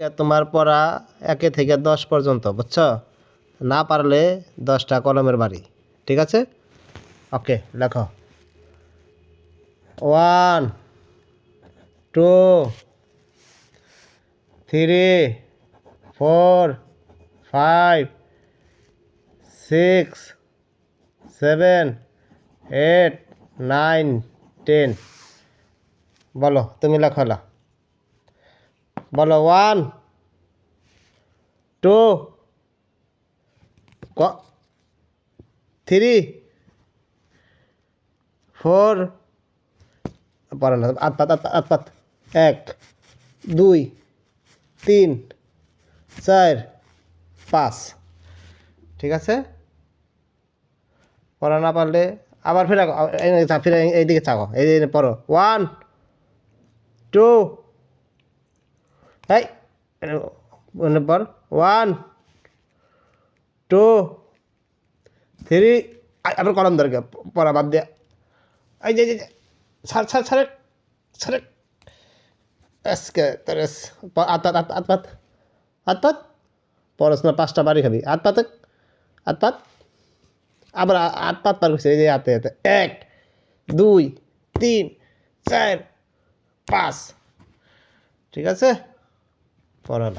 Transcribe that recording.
তোমার পড়া একে থেকে দশ পর্যন্ত, বুঝছ? না পারলে দশটা কলমের বাড়ি, ঠিক আছে? ওকে, লেখো। One, two, three, four, five, six, seven, eight, nine, ten. বলো, তুমি লেখো বলো ওয়ান টু ক থ্রি ফোর পড়ে না আতপাত আতপাত এক দুই তিন চার পাঁচ ঠিক আছে? পড়া না পারলে আবার ফিরে ফিরে এইদিকে চাও এই এই পড়ো। ওয়ান টু এই মানে পর ওয়ান টু থ্রি আবার কলম দরকার পড়া বাদ দিয়া এই যে ছাড় ছাড়, ছাড়ে। ছাড়ে। আজকে তোর আত পাত আত পাত আত। পড়াশোনা পাঁচটা বাড়ি খাবি। আত, পাত। আত, পাত। আবার আত, পাত পার করছে, এই যে হাতে হাতে এক, দুই, তিন, চার, পাঁচ। ঠিক আছে? পড়া না